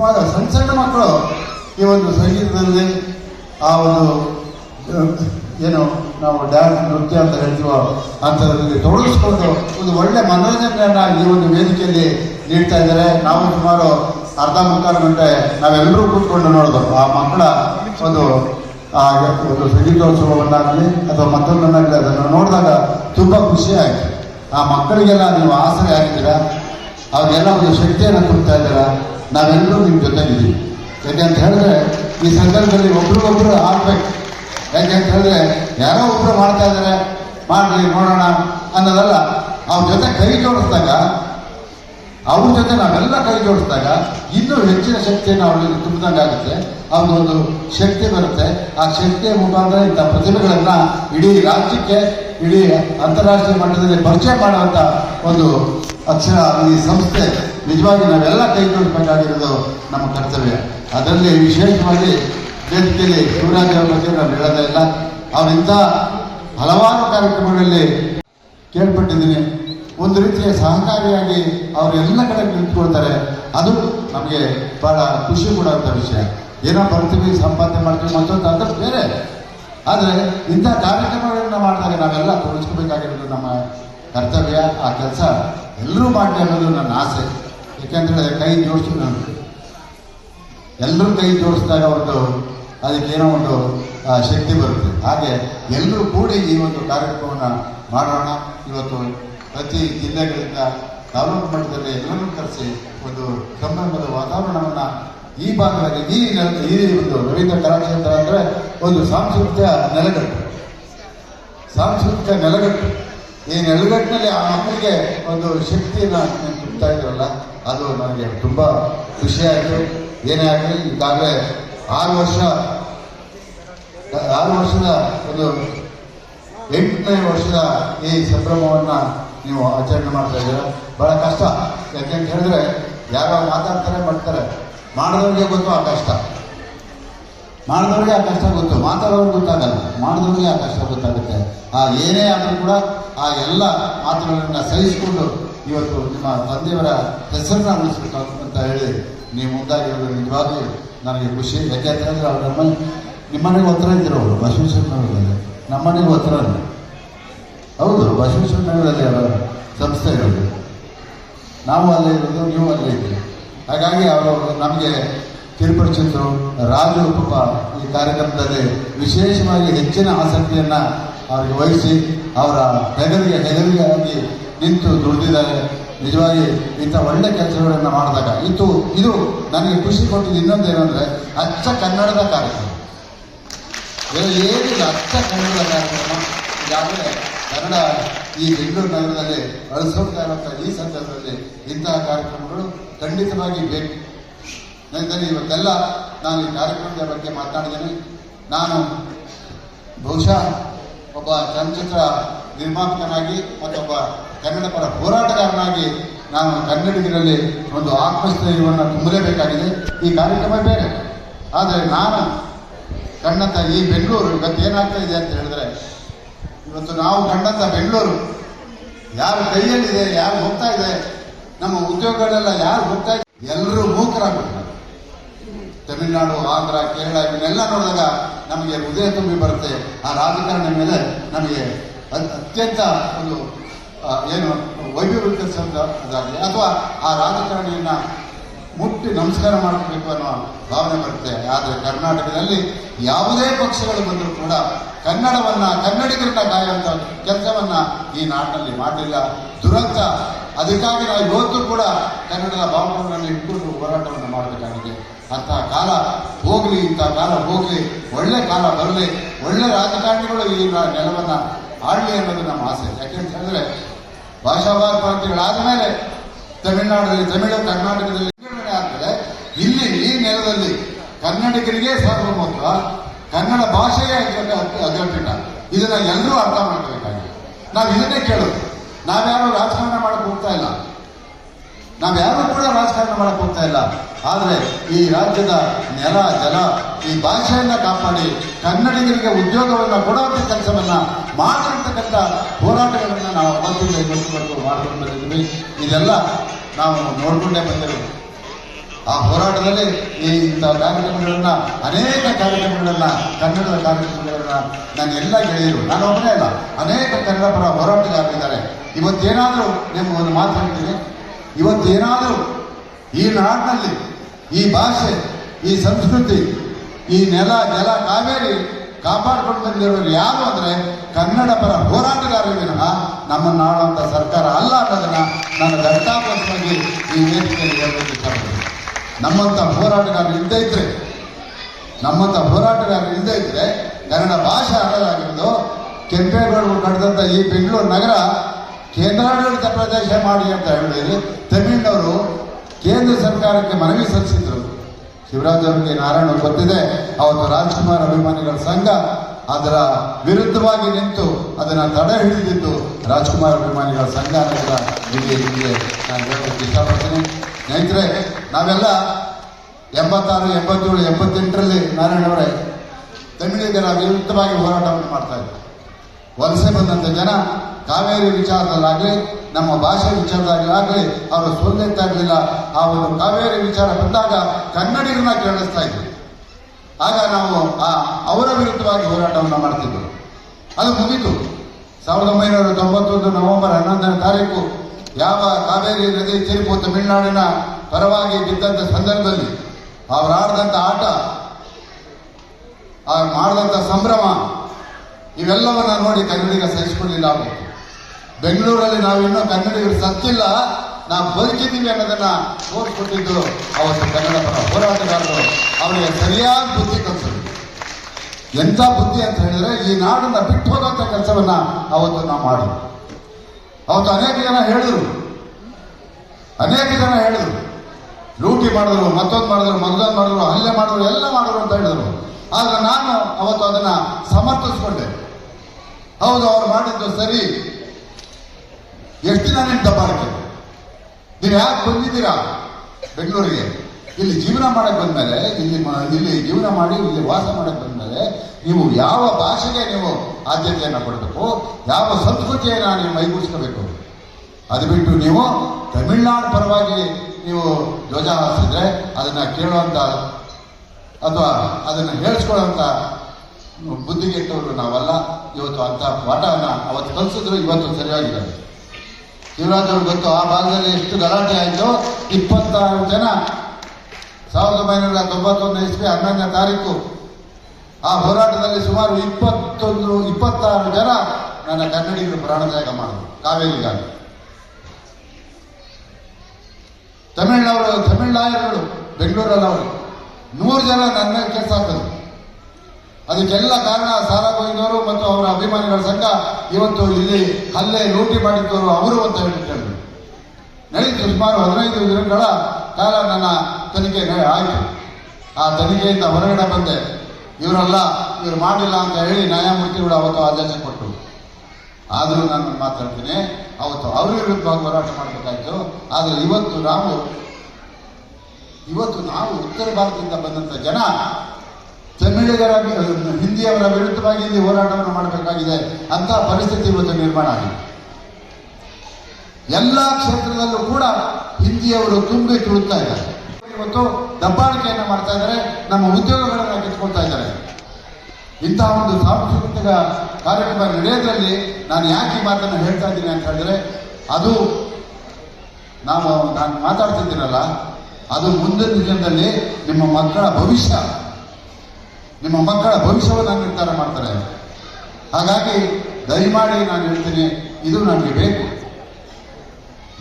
ಸುಮಾರು ಸಣ್ಣ ಸಣ್ಣ ಮಕ್ಕಳು ಈ ಒಂದು ಸಂಗೀತದಲ್ಲಿ ಆ ಒಂದು ಏನು ನಾವು ಡ್ಯಾನ್ಸ್ ನೃತ್ಯ ಅಂತ ಹೇಳ್ತೀವೋ ಅಂಥದ್ರಲ್ಲಿ ತೊಡಗಿಸ್ಕೊಂಡು ಒಂದು ಒಳ್ಳೆ ಮನೋರಂಜನೆಯನ್ನು ಈ ಒಂದು ವೇದಿಕೆಯಲ್ಲಿ ನೀಡ್ತಾ ಇದ್ದಾರೆ. ನಾವು ಸುಮಾರು ಅರ್ಧ ಮುಕ್ಕಾಲು ಗಂಟೆ ನಾವೆಲ್ಲರೂ ಕೂತ್ಕೊಂಡು ನೋಡೋದು. ಆ ಮಕ್ಕಳ ಒಂದು, ಆ, ಒಂದು ಸಂಗೀತೋತ್ಸವವನ್ನಾಗಲಿ ಅಥವಾ ಮತ್ತೊಂದನ್ನಾಗಲಿ ಅದನ್ನು ನೋಡಿದಾಗ ತುಂಬ ಖುಷಿಯಾಗಿ ಆ ಮಕ್ಕಳಿಗೆಲ್ಲ ನೀವು ಆಸರೆ ಆಗಿದ್ದೀರಾ ಅವ್ರಿಗೆಲ್ಲ ಒಂದು ಶಕ್ತಿಯನ್ನು ಕೊಡ್ತಾ ಇದ್ದೀರಾ? ನಾವೆಲ್ಲರೂ ನಿಮ್ಮ ಜೊತೆಗಿದ್ದೀವಿ. ಯಾಕೆ ಅಂತ ಹೇಳಿದ್ರೆ, ಈ ಸಂದರ್ಭದಲ್ಲಿ ಒಬ್ರಿಗೊಬ್ರು ಆಗ್ಬೇಕು. ಯಾಕೆ ಅಂತ ಹೇಳಿದ್ರೆ, ಯಾರೋ ಒಬ್ರು ಮಾಡ್ತಾ ಇದ್ದಾರೆ, ಮಾಡ್ಲಿ ನೋಡೋಣ ಅನ್ನೋದಲ್ಲ, ಅವ್ರ ಜೊತೆ ಕೈ ಜೋಡಿಸಿದಾಗ, ಅವ್ರ ಜೊತೆ ನಾವೆಲ್ಲ ಕೈ ಜೋಡಿಸಿದಾಗ ಇನ್ನೂ ಹೆಚ್ಚಿನ ಶಕ್ತಿಯನ್ನು ಅವರಿಗೆ ತುಂಬಿದಂಗಾಗುತ್ತೆ ಆಗುತ್ತೆ. ಒಂದು ಶಕ್ತಿ ಬರುತ್ತೆ. ಆ ಶಕ್ತಿಯ ಮುಖಾಂತರ ಇಂಥ ಪ್ರತಿಭೆಗಳನ್ನು ಇಡೀ ರಾಜ್ಯಕ್ಕೆ, ಇಡೀ ಅಂತಾರಾಷ್ಟ್ರೀಯ ಮಟ್ಟದಲ್ಲಿ ಪರಿಚಯ ಮಾಡುವಂಥ ಒಂದು ಅಕ್ಷರ ಈ ಸಂಸ್ಥೆ. ನಿಜವಾಗಿ ನಾವೆಲ್ಲ ಕೈ ಜೋಡಿಸಬೇಕಾಗಿರೋದು ನಮ್ಮ ಕರ್ತವ್ಯ. ಅದರಲ್ಲಿ ವಿಶೇಷವಾಗಿ ವೇದಿಕೆಯಲ್ಲಿ ಶಿವರಾಜ್ ಅವರ ಬಗ್ಗೆ ನಾನು ಹೇಳೋದೇ ಇಲ್ಲ. ಅವರಿಂಥ ಹಲವಾರು ಕಾರ್ಯಕ್ರಮಗಳಲ್ಲಿ ಕೇಳ್ಪಟ್ಟಿದ್ದೀನಿ. ಒಂದು ರೀತಿಯ ಸಹಕಾರಿಯಾಗಿ ಅವರು ಎಲ್ಲ ಕಡೆ ನಿಂತ್ಕೊಳ್ತಾರೆ. ಅದು ನಮಗೆ ಬಹಳ ಖುಷಿ ಕೊಡುವಂಥ ವಿಷಯ. ಏನೋ ಬರ್ತೀವಿ, ಸಂಪಾದನೆ ಮಾಡ್ತೀವಿ, ಮತ್ತೊಂದು ಅದು ಬೇರೆ. ಆದರೆ ಇಂಥ ಕಾರ್ಯಕ್ರಮಗಳನ್ನು ಮಾಡಿದಾಗ ನಾವೆಲ್ಲ ತೋರಿಸ್ಕೋಬೇಕಾಗಿರೋದು ನಮ್ಮ ಕರ್ತವ್ಯ, ಆ ಕೆಲಸ ಎಲ್ಲರೂ ಮಾಡಲಿ ಅನ್ನೋದು ನನ್ನ ಆಸೆ. ಏಕೆಂದರೆ ಕೈ ಜೋಡಿಸಿ ನಾನು ಎಲ್ಲರೂ ಕೈ ಜೋಡಿಸಿದಾಗ ಒಂದು ಅದಕ್ಕೇನೋ ಒಂದು ಶಕ್ತಿ ಬರುತ್ತೆ. ಹಾಗೆ ಎಲ್ಲರೂ ಕೂಡಿ ಈ ಒಂದು ಕಾರ್ಯಕ್ರಮವನ್ನು ಮಾಡೋಣ. ಇವತ್ತು ಪ್ರತಿ ಜಿಲ್ಲೆಗಳಿಂದ ತಾಲೂಕು ಮಟ್ಟದಲ್ಲಿ ಎಲ್ಲರೂ ಕರೆಸಿ ಒಂದು ಸಂಭ್ರಮದ ವಾತಾವರಣವನ್ನು ಈ ಭಾಗದಲ್ಲಿ, ಈ ಈ ಒಂದು ರವೀಂದ್ರ ಕಲಾಕ್ಷೇತ್ರ ಅಂದರೆ ಒಂದು ಸಾಂಸ್ಕೃತಿಕ ನೆಲೆಗಟ್ಟು. ಸಾಂಸ್ಕೃತಿಕ ನೆಲೆಗಟ್ಟು. ಈ ನೆಲೆಗಟ್ಟಿನಲ್ಲಿ ಆ ಮಕ್ಕಳಿಗೆ ಒಂದು ಶಕ್ತಿಯನ್ನು ನೀವು ಇದ್ರಲ್ಲ, ಅದು ನನಗೆ ತುಂಬ ಖುಷಿಯಾಯಿತು ಏನೇ ಆಗಲಿ, ಈಗಾಗಲೇ ಆರು ವರ್ಷ, ಆರು ವರ್ಷದ ಒಂದು ಎಂಟನೇ ವರ್ಷದ ಈ ಸಂಭ್ರಮವನ್ನು ನೀವು ಆಚರಣೆ ಮಾಡ್ತಾ ಇದ್ದೀರಾ? ಬಹಳ ಕಷ್ಟ. ಯಾಕೆಂತ ಹೇಳಿದ್ರೆ, ಯಾರೋ ಮಾತಾಡ್ತಾರೆ, ಮಾಡ್ತಾರೆ. ಮಾಡಿದವ್ರಿಗೆ ಗೊತ್ತು ಆ ಕಷ್ಟ. ಮಾಡಿದವ್ರಿಗೆ ಆ ಕಷ್ಟ ಗೊತ್ತು. ಮಾತಾಡೋರಿಗೆ ಗೊತ್ತಾಗಲ್ಲ. ಮಾಡಿದವ್ರಿಗೆ ಆ ಕಷ್ಟ ಗೊತ್ತಾಗುತ್ತೆ. ಆ ಏನೇ ಆದರೂ ಕೂಡ ಆ ಎಲ್ಲ ಮಾತುಗಳನ್ನು ಸಹಿಸಿಕೊಂಡು ಇವತ್ತು ನಿಮ್ಮ ತಂದೆಯವರ ಹೆಸರನ್ನ ಉಳಿಸ್ಬೇಕು ಅಂತ ಹೇಳಿ ನೀವು ಮುಂದಾಗಿರೋದು ನಿಜವಾಗ್ಲೂ ನನಗೆ ಖುಷಿ. ಯಾಕೆ ಅಂತ ಹೇಳಿದ್ರೆ ಅವ್ರು ನಮ್ಮ ನಿಮ್ಮನೆಗೆ ಹತ್ರ ಇದ್ದರು ಬಸವೇಶ್ವರ ನಮ್ಮನೆಗೆ ನಮ್ಮನೆಗೂ ಹತ್ರ ಹೌದು, ಬಸವೇಶ್ವರ ನಗರದಲ್ಲಿ ಅವರ ಸಂಸ್ಥೆ ಇರೋದು. ನಾವು ಅಲ್ಲೇ ಇರೋದು, ನೀವು ಅಲ್ಲೇ ಇದ್ದೀರಿ. ಹಾಗಾಗಿ ಅವರು ನಮಗೆ ಕಿರುಪರಿಚಿತರು ರಾಜು ಉಪ ಈ ಕಾರ್ಯಕ್ರಮದಲ್ಲಿ ವಿಶೇಷವಾಗಿ ಹೆಚ್ಚಿನ ಆಸಕ್ತಿಯನ್ನು ಅವರಿಗೆ ವಹಿಸಿ ಅವರ ಹೆಗಲಿಗೆ ಹೆಗಲಿಗಾಗಿ ನಿಂತು ದುಡಿದಿದ್ದಾರೆ. ನಿಜವಾಗಿ ಇಂಥ ಒಳ್ಳೆ ಕೆಲಸಗಳನ್ನು ಮಾಡಿದಾಗ ಇದು ಇದು ನನಗೆ ಖುಷಿ ಕೊಟ್ಟಿದ್ದು ಇನ್ನೊಂದು ಏನಂದ್ರೆ ಅಚ್ಚ ಕನ್ನಡದ ಕಾರ್ಯಕ್ರಮ. ಏನಿಲ್ಲ ಅಚ್ಚ ಕನ್ನಡದ ಕಾರ್ಯಕ್ರಮ? ಈಗಾಗಲೇ ಕನ್ನಡ ಈ ಬೆಂಗಳೂರು ನಗರದಲ್ಲಿ ಅಳಿಸೋಕಾಗುತ್ತ ಈ ಸಂದರ್ಭದಲ್ಲಿ ಇಂತಹ ಕಾರ್ಯಕ್ರಮಗಳು ಖಂಡಿತವಾಗಿ ಬೇಕು. ನನಗೆ ಇವತ್ತೆಲ್ಲ ನಾನು ಈ ಕಾರ್ಯಕ್ರಮದ ಬಗ್ಗೆ ಮಾತನಾಡಿದ್ದೇನೆ ನಾನು ಬಹುಶಃ ಒಬ್ಬ ಚಲನಚಿತ್ರ ನಿರ್ಮಾಪಕನಾಗಿ ಮತ್ತೊಬ್ಬ ಕನ್ನಡ ಪರ ಹೋರಾಟಗಾರನಾಗಿ ನಾನು ಕನ್ನಡಿಗರಲ್ಲಿ ಒಂದು ಆತ್ಮಸ್ಥೈರ್ಯವನ್ನು ತುಂಬಲೇಬೇಕಾಗಿದೆ. ಈ ಕಾರ್ಯಕ್ರಮ ಬೇರೆ. ಆದರೆ ನಾನು ಕಣ್ಣಂತ ಈ ಬೆಂಗಳೂರು ಇವತ್ತು ಏನಾಗ್ತಾ ಇದೆ ಅಂತ ಹೇಳಿದ್ರೆ, ಇವತ್ತು ನಾವು ಕಂಡಂಥ ಬೆಂಗಳೂರು, ಯಾರ ಕೈಯಲ್ಲಿದೆ, ಯಾರು ಹೋಗ್ತಾ ಇದೆ, ನಮ್ಮ ಉದ್ಯೋಗಗಳೆಲ್ಲ ಯಾರು ಹೋಗ್ತಾ ಇದೆ, ಎಲ್ಲರೂ ಮೂಕರಾಗ್ಬಿಡ್ತಾರೆ ತಮಿಳುನಾಡು, ಆಂಧ್ರ, ಕೇರಳ, ಇವನ್ನೆಲ್ಲ ನೋಡಿದಾಗ ನಮಗೆ ಹೃದಯ ತುಂಬಿ ಬರುತ್ತೆ. ಆ ರಾಜಕಾರಣ ಮೇಲೆ ನಮಗೆ ಅತ್- ಅತ್ಯಂತ ಒಂದು ಏನು ವೈಭವೀಕರಿಸೋದಾಗಲಿ ಅಥವಾ ಆ ರಾಜಕಾರಣಿಯನ್ನು ಮುಟ್ಟಿ ನಮಸ್ಕಾರ ಮಾಡಬೇಕು ಅನ್ನೋ ಭಾವನೆ ಬರುತ್ತೆ. ಆದರೆ ಕರ್ನಾಟಕದಲ್ಲಿ ಯಾವುದೇ ಪಕ್ಷಗಳು ಬಂದರೂ ಕೂಡ ಕನ್ನಡವನ್ನು ಕನ್ನಡಿಗರನ್ನ ಕಾಯುವಂಥ ಕೆಲಸವನ್ನು ಈ ನಾಡಿನಲ್ಲಿ ಮಾಡಲಿಲ್ಲ. ದುರಂತ. ಅದಕ್ಕಾಗಿ ನಾವು ಇವತ್ತು ಕೂಡ ಕನ್ನಡದ ಭಾವನೆಗಳನ್ನು ಇಟ್ಕೊಂಡು ಹೋರಾಟವನ್ನು ಮಾಡಬೇಕಾಗಿದೆ. ಅಂತಹ ಕಾಲ ಹೋಗಲಿ, ಇಂಥ ಕಾಲ ಹೋಗಲಿ, ಒಳ್ಳೆ ಕಾಲ ಬರಲಿ, ಒಳ್ಳೆ ರಾಜಕಾರಣಿಗಳು ಈ ನೆಲವನ್ನು ಆಡಲಿ ಅನ್ನೋದು ನಮ್ಮ ಆಸೆ. ಯಾಕೆಂತ ಭಾಷಾವಾರ ಪ್ರಾಂತ್ಯಗಳಾದ ಮೇಲೆ ತಮಿಳುನಾಡಲ್ಲಿ, ತಮಿಳು ಕರ್ನಾಟಕದಲ್ಲಿ ವಿಂಗಡಣೆ ಆಗ್ತದೆ. ಇಲ್ಲಿ ಈ ನೆಲದಲ್ಲಿ ಕನ್ನಡಿಗರಿಗೆ ಸಾರ್ವಭೌಮತ್ವ, ಕನ್ನಡ ಭಾಷೆಯೇ ಅಗ್ರ- ಅಗ್ರಪೀಠ. ಇದನ್ನ ಎಲ್ಲರೂ ಅರ್ಥ ಮಾಡ್ಕೋಬೇಕಾಗಿದೆ. ನಾವು ಇದನ್ನೇ ಕೇಳೋದು. ನಾವ್ಯಾರು ರಾಜಕಾರಣ ಮಾಡಕ್ ಹೋಗ್ತಾ ಇಲ್ಲ. ನಾವ್ಯಾರು ರಾಜಕಾರಣ ಹೋಗ್ತಾ ಇಲ್ಲ ಆದರೆ ಈ ರಾಜ್ಯದ ನೆಲ, ಜಲ, ಈ ಭಾಷೆಯನ್ನ ಕಾಪಾಡಿ ಕನ್ನಡಿಗರಿಗೆ ಉದ್ಯೋಗವನ್ನ ಕೊಡುವಂಥ ಕೆಲಸವನ್ನ ಮಾಡಿರ್ತಕ್ಕಂಥ ಹೋರಾಟಗಳನ್ನ ನಾವು ಅವತ್ತಿಂದ ಇವತ್ತು ಮಾಡ್ಕೊಂಡು ಬಂದಿದ್ದೀವಿ ಇದೆಲ್ಲ ನಾವು ನೋಡ್ಕೊಂಡೇ ಬಂದಿರೋದು. ಆ ಹೋರಾಟದಲ್ಲಿ ಈ ಇಂಥ ಕಾರ್ಯಕ್ರಮಗಳನ್ನ, ಅನೇಕ ಕಾರ್ಯಕ್ರಮಗಳನ್ನ, ಕನ್ನಡದ ಕಾರ್ಯಕ್ರಮಗಳನ್ನ ನಾನು ಎಲ್ಲ ಗೆಳೆಯರು, ನಾನು ಒಬ್ಬನೇ ಅಲ್ಲ, ಅನೇಕ ಕನ್ನಡ ಪರ ಹೋರಾಟಗಾರರಿದ್ದಾರೆ. ಇವತ್ತೇನಾದರೂ ನಿಮ್ಮ ಒಂದು ಮಾತು ಹೇಳ್ತೀನಿ. ಇವತ್ತೇನಾದರೂ ಈ ನಾಡಿನಲ್ಲಿ ಈ ಭಾಷೆ, ಈ ಸಂಸ್ಕೃತಿ, ಈ ನೆಲ, ಜಲ, ಕಾವೇರಿ ಕಾಪಾಡಿಕೊಂಡು ಬಂದಿರೋರು ಯಾರು ಅಂದ್ರೆ ಕನ್ನಡ ಪರ ಹೋರಾಟಗಾರರು ವಿನಃ ನಮ್ಮನ್ನು ಆಳುವಂಥ ಸರ್ಕಾರ ಅಲ್ಲ ಅನ್ನೋದನ್ನ ನಾನು ಘಂಟಾಪಥವಾಗಿ ಈ ವೇದಿಕೆಯಲ್ಲಿ ಹೇಳಬೇಕು ಇಷ್ಟಪಡ್ತೀನಿ. ನಮ್ಮಂಥ ಹೋರಾಟಗಾರರು ಇದ್ದೇ ಇದ್ರೆ ನಮ್ಮಂಥ ಹೋರಾಟಗಾರರು ಇದ್ದೇ ಇದ್ರೆ ಕನ್ನಡ ಭಾಷೆ ಆಡಲಾಗಿರೋದು ಕೆಂಪೇಗೌಡರು ಕಟ್ಟಿದಂಥ ಈ ಬೆಂಗಳೂರು ನಗರ ಕೇಂದ್ರಾಡಳಿತ ಪ್ರದೇಶ ಮಾಡಿ ಅಂತ ಹೇಳಿದ್ರೆ ತಮಿಳ್ನವರು ಕೇಂದ್ರ ಸರ್ಕಾರಕ್ಕೆ ಮನವಿ ಸಲ್ಲಿಸಿದ್ರು. ಶಿವರಾಜ್ ಅವರಿಗೆ ನಾರಾಯಣ ಗೊತ್ತಿದೆ, ಅವತ್ತು ರಾಜ್ಕುಮಾರ್ ಅಭಿಮಾನಿಗಳ ಸಂಘ ಅದರ ವಿರುದ್ಧವಾಗಿ ನಿಂತು ಅದನ್ನು ತಡೆ ಹಿಡಿದಿದ್ದು ರಾಜ್ಕುಮಾರ್ ಅಭಿಮಾನಿಗಳ ಸಂಘ ಅನ್ನೋದರ ನಿಮಗೆ ನಿಮಗೆ ನಾನು ಹೇಳೋದಕ್ಕೆ ಇಷ್ಟಪಡ್ತೀನಿ. ಸ್ನೇಹಿತರೆ, ನಾವೆಲ್ಲ ಎಂಬತ್ತಾರು, ಎಂಬತ್ತೇಳು, ಎಂಬತ್ತೆಂಟರಲ್ಲಿ ನಾರಾಯಣವರೇ ತಮಿಳಿಗರ ವಿರುದ್ಧವಾಗಿ ಹೋರಾಟವನ್ನು ಮಾಡ್ತಾ ಇದ್ರು ವಲಸೆ ಬಂದಂಥ ಜನ ಕಾವೇರಿ ವಿಚಾರದಲ್ಲಾಗಲಿ, ನಮ್ಮ ಭಾಷೆ ವಿಚಾರದಲ್ಲಾಗಲಿ ಅವರು ಇರಲಿಲ್ಲ ಆ ಒಂದು ಕಾವೇರಿ ವಿಚಾರ ಬಂದಾಗ ಕನ್ನಡಿಗರನ್ನ ಕೇಳಿಸ್ತಾ ಇದ್ರು ಆಗ ನಾವು ಆ ಅವರ ವಿರುದ್ಧವಾಗಿ ಹೋರಾಟವನ್ನು ಮಾಡ್ತಿದ್ದರು ಅದು ಮುಗಿತು. ಸಾವಿರದ ಒಂಬೈನೂರ ತೊಂಬತ್ತೊಂದು ನವೆಂಬರ್ ಹನ್ನೊಂದನೇ ತಾರೀಕು ಯಾವ ಕಾವೇರಿ ನದಿ ತೀರ್ಪು ತಮಿಳುನಾಡಿನ ಪರವಾಗಿ ಬಿದ್ದಂಥ ಸಂದರ್ಭದಲ್ಲಿ ಅವರು ಆಡಿದಂಥ ಆಟ ಮಾಡಿದಂಥ ಸಂಭ್ರಮ ಇವೆಲ್ಲವನ್ನ ನೋಡಿ ಕನ್ನಡಿಗ ಸಹಿಸಿಕೊಳ್ಳಿಲ್ಲ ಅವರು ಬೆಂಗಳೂರಲ್ಲಿ ನಾವಿನ್ನೂ ಕನ್ನಡಿಗರು ಸತ್ತಿಲ್ಲ, ನಾವು ಬದುಕಿದ್ದೀವಿ ಅನ್ನೋದನ್ನ ತೋರಿಸ್ಕೊಟ್ಟಿದ್ದು ಅವತ್ತು ಕನ್ನಡ ಪರ ಹೋರಾಟಗಾರರು. ಅವರಿಗೆ ಸರಿಯಾದ ಬುದ್ಧಿ ಕಲಿಸಿದ್ರು ಎಂಥ ಬುದ್ಧಿ ಅಂತ ಹೇಳಿದ್ರೆ ಈ ನಾಡನ್ನ ಬಿಟ್ಟು ಹೋದಂಥ ಕೆಲಸವನ್ನ ಅವತ್ತು ನಾವು ಮಾಡಿದ್ವಿ. ಅವತ್ತು ಅನೇಕ ಜನ ಹೇಳಿದ್ರು. ಅನೇಕ ಜನ ಹೇಳಿದ್ರು. ಲೂಟಿ ಮಾಡಿದ್ರು, ಮತ್ತೊಂದು ಮಾಡಿದ್ರು ಮತ್ತೊಂದು ಮಾಡಿದ್ರು ಹಲ್ಲೆ ಮಾಡಿದ್ರು, ಎಲ್ಲ ಮಾಡಿದ್ರು ಅಂತ ಹೇಳಿದ್ರು. ಆದ್ರೆ ನಾನು ಅವತ್ತು ಅದನ್ನ ಸಮರ್ಥಿಸ್ಕೊಂಡೆ. ಹೌದು, ಅವ್ರು ಮಾಡಿದ್ದು ಸರಿ. ಎಷ್ಟು ನಿಮ್ಮ ದಬ್ಬಾಳಿಕೆ ನೀವು ಯಾಕೆ ಬಂದಿದ್ದೀರಾ? ಬೆಂಗಳೂರಿಗೆ. ಇಲ್ಲಿ ಜೀವನ ಮಾಡಕ್ ಬಂದ್ಮೇಲೆ, ಇಲ್ಲಿ ಇಲ್ಲಿ ಜೀವನ ಮಾಡಿ, ಇಲ್ಲಿ ವಾಸ ಮಾಡಕ್ ಬಂದ್ಮೇಲೆ, ನೀವು ಯಾವ ಭಾಷೆಗೆ ನೀವು ಆದ್ಯತೆಯನ್ನು ಕೊಡಬೇಕು, ಯಾವ ಸಂಸ್ಕೃತಿಯನ್ನು ನೀವು ಮೈಗೂಡಿಸ್ಕೋಬೇಕು? ಅದು ಬಿಟ್ಟು ನೀವು ತಮಿಳ್ನಾಡು ಪರವಾಗಿ ನೀವು ಧ್ವಜ ಹಾರಿಸಿದ್ರೆ ಅದನ್ನ ಕೇಳುವಂತ ಅಥವಾ ಅದನ್ನು ಹೇಳಿಸ್ಕೊಳ್ಳುವಂತ ಬುದ್ಧಿಗೆಟ್ಟವರು ನಾವಲ್ಲ. ಇವತ್ತು ಅಂತ ಪಾಠವನ್ನ ಅವತ್ತು ಕಲಿಸಿದ್ರು ಇವತ್ತು ಸರಿಯಾಗಿಲ್ಲ ಶಿವರಾಜ್ ಅವ್ರಿಗೆ ಗೊತ್ತು, ಆ ಭಾಗದಲ್ಲಿ ಎಷ್ಟು ಗಲಾಟೆ ಆಯಿತು ಇಪ್ಪತ್ತಾರು ಜನ. ಸಾವಿರದ ಒಂಬೈನೂರ ತೊಂಬತ್ತೊಂದು ಇಸ್ವಿ ಹನ್ನೊಂದನೇ ತಾರೀಕು. ಆ ಹೋರಾಟದಲ್ಲಿ ಸುಮಾರು ಇಪ್ಪತ್ತೊಂದು, ಇಪ್ಪತ್ತಾರು ಜನ ನನ್ನ ಕನ್ನಡಿಗರು ಪ್ರಾಣತ್ಯಾಗ ಮಾಡಿದ್ರು. ಕಾವೇರಿಗಾಗಿ. ತಮಿಳ್ನವರು ತಮಿಳ್ ಲಾಯರ್ಗಳು ಬೆಂಗಳೂರಲ್ಲಿ ಅವರು ನೂರು ಜನ ನನ್ನ ಮೇಲೆ ಕೆಲಸ ಹಾಕಿದ್ರು ಅದಕ್ಕೆಲ್ಲ ಕಾರಣ ಸಾರಾ ಗೋವಿಂದವರು ಮತ್ತು ಅವರ ಅಭಿಮಾನಿಗಳ ಸಂಘ ಇವತ್ತು ಇಲ್ಲಿ ಹಲ್ಲೆ, ಲೂಟಿ ಮಾಡಿದ್ದವರು ಅವರು ಅಂತ ಹೇಳಿದ್ದಾರೆ ನಡೀತು ಸುಮಾರು ಹದಿನೈದು ದಿನಗಳ ಕಾಲ ನನ್ನ ತನಿಖೆ ಆಯಿತು. ಆ ತನಿಖೆಯಿಂದ ಹೊರಗಡೆ ಬಂದೆ. ಇವರೆಲ್ಲ, ಇವರು ಮಾಡಿಲ್ಲ ಅಂತ ಹೇಳಿ ನ್ಯಾಯಮೂರ್ತಿಗಳು ಅವತ್ತು ಆದೇಶ ಕೊಟ್ಟರು. ಆದರೂ ನಾನು ಮಾತಾಡ್ತೀನಿ ಅವತ್ತು ಅವ್ರ ವಿರುದ್ಧವಾಗಿ ಹೋರಾಟ ಮಾಡಬೇಕಾಯಿತು. ಆದರೆ ಇವತ್ತು ನಾವು ಇವತ್ತು ನಾವು ಉತ್ತರ ಭಾರತದಿಂದ ಬಂದಂಥ ಜನ ತಮಿಳಿಗರ, ಹಿಂದಿಯವರ ವಿರುದ್ಧವಾಗಿ ಇಲ್ಲಿ ಹೋರಾಟವನ್ನು ಮಾಡಬೇಕಾಗಿದೆ ಅಂತ ಪರಿಸ್ಥಿತಿ ಇವತ್ತು ನಿರ್ಮಾಣ ಆಗಿದೆ. ಎಲ್ಲ ಕ್ಷೇತ್ರದಲ್ಲೂ ಕೂಡ ಹಿಂದಿಯವರು ತುಂಬಿ ತುಳುತ್ತಾ ಇದ್ದಾರೆ. ಇವತ್ತು ದಬ್ಬಾಳಿಕೆಯನ್ನು ಮಾಡ್ತಾ ಇದ್ದಾರೆ. ನಮ್ಮ ಉದ್ಯೋಗಗಳನ್ನು ಕಿತ್ಕೊಳ್ತಾ ಇದ್ದಾರೆ. ಇಂತಹ ಒಂದು ಸಾಂಸ್ಕೃತಿಕ ಕಾರ್ಯಕ್ರಮ ನಡೆಯೋದ್ರಲ್ಲಿ ನಾನು ಯಾಕೆ ಮಾತನ್ನು ಹೇಳ್ತಾ ಇದ್ದೀನಿ ಅಂತ ಹೇಳಿದ್ರೆ, ಅದು ನಾವು ನಾನು ಮಾತಾಡ್ತಿದ್ದೀನಲ್ಲ, ಅದು ಮುಂದಿನ ದಿನದಲ್ಲಿ ನಿಮ್ಮ ಮಕ್ಕಳ ಭವಿಷ್ಯ, ನಿಮ್ಮ ಮಕ್ಕಳ ಭವಿಷ್ಯವನ್ನು ನಿರ್ಧಾರ ಮಾಡ್ತಾರೆ. ಹಾಗಾಗಿ ದಯಮಾಡಿ ನಾನು ಹೇಳ್ತೀನಿ, ಇದು ನನಗೆ ಬೇಕು.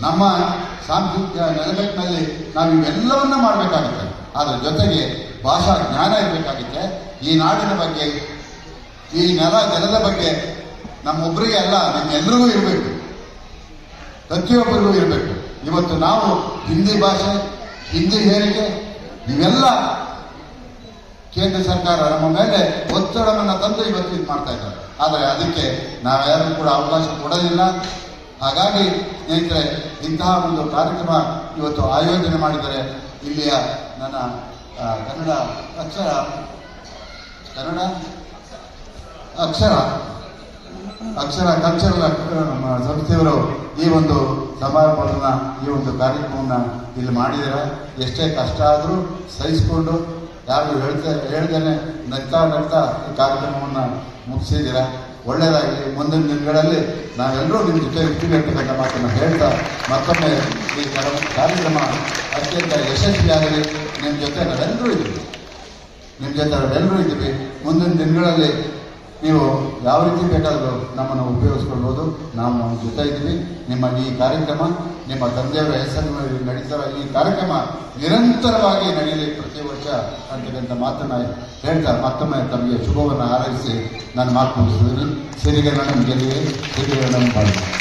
ನಮ್ಮ ಸಾಂಸ್ಕೃತಿಕ ನೆಲೆಗಟ್ಟಿನಲ್ಲಿ ನಾವು ಇವೆಲ್ಲವನ್ನ ಮಾಡಬೇಕಾಗುತ್ತೆ. ಅದರ ಜೊತೆಗೆ ಭಾಷಾ ಜ್ಞಾನ ಇರಬೇಕಾಗುತ್ತೆ. ಈ ನಾಡಿನ ಬಗ್ಗೆ, ಈ ನೆಲ ಜನದ ಬಗ್ಗೆ ನಮ್ಮೊಬ್ಬರಿಗೆ ಅಲ್ಲ ನಿಮ್ಮೆಲ್ಲರಿಗೂ ಇರಬೇಕು. ಪ್ರತಿಯೊಬ್ಬರಿಗೂ ಇರಬೇಕು. ಇವತ್ತು ನಾವು ಹಿಂದಿ ಭಾಷೆ, ಹಿಂದಿ ಹೇರಿಕೆ, ಇವೆಲ್ಲ ಕೇಂದ್ರ ಸರ್ಕಾರ ನಮ್ಮ ಮೇಲೆ ಒತ್ತಡವನ್ನು ತಂದು ಇವತ್ತು ಇದು ಮಾಡ್ತಾ ಇದ್ದಾರೆ. ಆದರೆ ಅದಕ್ಕೆ ನಾವ್ಯಾರು ಕೂಡ ಅವಕಾಶ ಕೊಡೋದಿಲ್ಲ ಹಾಗಾಗಿ ಸ್ನೇಹಿತರೆ, ಇಂತಹ ಒಂದು ಕಾರ್ಯಕ್ರಮ ಇವತ್ತು ಆಯೋಜನೆ ಮಾಡಿದರೆ ಇಲ್ಲಿಯ ನನ್ನ ಕನ್ನಡ ಅಕ್ಷರ ಕನ್ನಡ ಅಕ್ಷರ. ಅಕ್ಷರ ಕಲ್ಚರಲ್ ಸಂಸ್ಥೆಯವರು ಈ ಒಂದು ಸಮಾರಂಭವನ್ನ, ಈ ಒಂದು ಕಾರ್ಯಕ್ರಮವನ್ನ ಇಲ್ಲಿ ಮಾಡಿದಾರ ಎಷ್ಟೇ ಕಷ್ಟ ಆದರೂ ಸಹಿಸಿಕೊಂಡು ಯಾರು ಹೇಳ್ತಾ, ಹೇಳ್ದೇನೆ ನಗ್ತಾ ನಗ್ತಾ ಈ ಕಾರ್ಯಕ್ರಮವನ್ನು ಮುಗಿಸಿದ್ದೀರಾ? ಒಳ್ಳೆಯದಾಗಲಿ. ಮುಂದಿನ ದಿನಗಳಲ್ಲಿ ನಾವೆಲ್ಲರೂ ನಿಮ್ಮ ಜೊತೆ ಇರ್ತೀವಿ ಅಂತಕ್ಕಂಥ ಮಾತನ್ನು ಹೇಳ್ತಾ ಮತ್ತೊಮ್ಮೆ ಈ ಕಾರ್ಯ- ಕಾರ್ಯಕ್ರಮ ಅತ್ಯಂತ ಯಶಸ್ವಿಯಾಗಲಿ. ನಿಮ್ಮ ಜೊತೆ ನಾವೆಲ್ಲರೂ ಇದ್ದೀವಿ. ನಿಮ್ಮ ಜೊತೆ ನಾವೆಲ್ಲರೂ ಇದ್ದೀವಿ. ಮುಂದಿನ ದಿನಗಳಲ್ಲಿ ನೀವು ಯಾವ ರೀತಿ ಬೇಕಾದರೂ ನಮ್ಮನ್ನು ಉಪಯೋಗಿಸ್ಕೊಳ್ಬೋದು. ನಾವು ಜೊತೆ ಇದ್ದೀವಿ. ನಿಮ್ಮ ಈ ಕಾರ್ಯಕ್ರಮ, ನಿಮ್ಮ ತಂದೆಯವರ ಹೆಸರಿನಲ್ಲಿ ನಡೀತಾರ ಈ ಕಾರ್ಯಕ್ರಮ ನಿರಂತರವಾಗಿ ನಡೆಯಲಿ ಪ್ರತಿ ವರ್ಷ ಅಂತಕ್ಕಂಥ ಮಾತನ್ನು ಹೇಳ್ತಾ ಮತ್ತೊಮ್ಮೆ ತಮಗೆ ಶುಭವನ್ನು ಹಾರೈಸಿ ನಾನು ಮಾತು ಮುಗಿಸಿದ್ದೀನಿ ಸಿರಿಗರಣ ಗೆಲ್ಲಿಗೆ ಸಿರಿಗರಣ ಮಾಡಿ